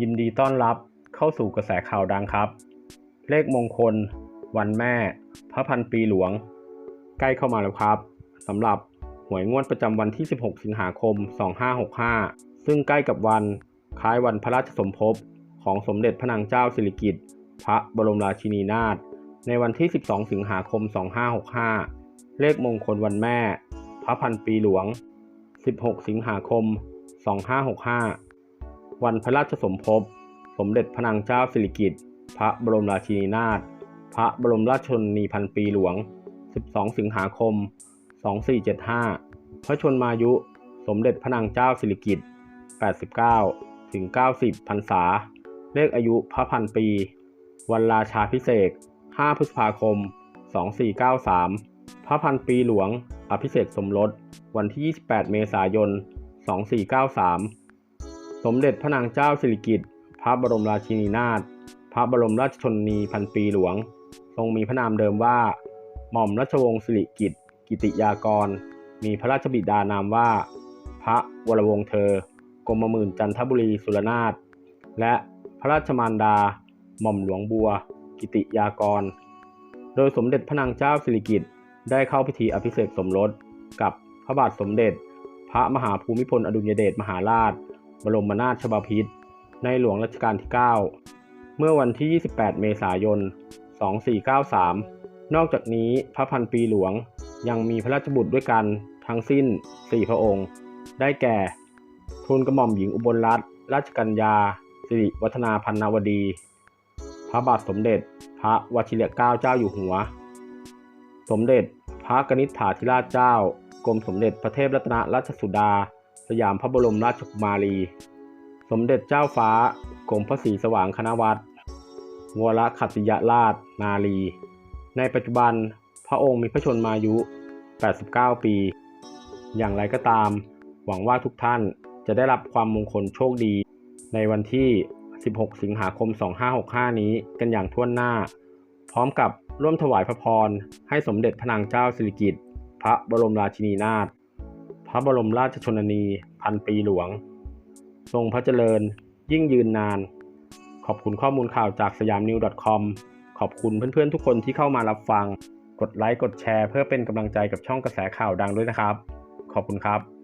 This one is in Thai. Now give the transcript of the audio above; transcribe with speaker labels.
Speaker 1: ยินดีต้อนรับเข้าสู่กระแสข่าวดังครับ เลขมงคล วันแม่ พระพันปีหลวง ใกล้เข้ามาแล้วครับสำหรับหวยงวดประจำวันที่ 16 สิงหาคม 2565 ซึ่งใกล้กับวันคล้ายวันพระราชสมภพของสมเด็จพระนางเจ้าสิริกิติ์พระบรมราชินีนาถในวันที่ 12 สิงหาคม 2565 เลขมงคลวันแม่ พระพันปีหลวง 16 สิงหาคม 2565 วันพระราชสมภพ สมเด็จพระนางเจ้าสิริกิติ์ พระบรมราชินีนาถ พระบรมราชชนนีพันปีหลวง 12 สิงหาคม 2475 พระชนมายุ สมเด็จพระนางเจ้าสิริกิติ์ 89 ถึง 90 พรรษา เลขอายุพระพันปี วันราชาพิเศษ 5 พฤษภาคม 2493 พระพันปีหลวง อภิเษกสมรส วันที่ 28 เมษายน 2493 สมเด็จพระนางเจ้าสิริกิติ์พระบรมราชินีนาถพระบรมราชชนนีพันปีหลวง ทรงมีพระนามเดิมว่า หม่อมราชวงศ์สิริกิติ์กิติยากร มีพระราชบิดานามว่า พระวรวงศ์เธอกรมหมื่นจันทบุรีสุรนาถและพระราชมารดา หม่อมหลวงบัว กิติยากร โดยสมเด็จพระนางเจ้าสิริกิติ์ได้เข้าพิธีอภิเษกสมรสกับพระบาทสมเด็จ พระมหาภูมิพลอดุลยเดชมหาราช บรมนาถบพิตรในหลวงรัชกาลที่ 9 เมื่อวันที่ 28 เมษายน 2493 นอกจากนี้พระพันปีหลวงยังมีพระราชบุตรด้วยกันทั้งสิ้น 4 พระองค์ ได้แก่ ทูลกระหม่อมหญิงอุบลรัตนราชกัญญา สิริวัฒนาพันนาวดี พระบาทสมเด็จ พระวชิรเกล้าเจ้าอยู่หัว สมเด็จ พระกนิษฐาธิราชเจ้า กรมสมเด็จพระเทพรัตนราชสุดา สยามพระบรมราชกุมารี สมเด็จเจ้าฟ้ากรมพระศรีสว่างคณวัตรวรขัตติยราช นารีในปัจจุบันพระองค์มีพระชนมายุ 89 ปี อย่างไรก็ตาม หวังว่าทุกท่านจะได้รับความมงคลโชคดี ในวันที่ 16 สิงหาคม 2565 นี้กันอย่างท่วนหน้า พร้อมกับร่วมถวายพระพร ให้สมเด็จพระนางเจ้าสิริกิติ์พระบรมราชินีนาถ พระบรมราชชนนีพันปีหลวง ทรงพระเจริญ ยิ่งยืนนาน ขอบคุณข้อมูลข่าวจากสยามนิว .com ขอบคุณเพื่อนๆทุกคนที่เข้ามารับฟัง กดไลค์กดแชร์เพื่อเป็นกำลังใจกับช่องกระแสข่าวดังด้วยนะครับ ขอบคุณครับ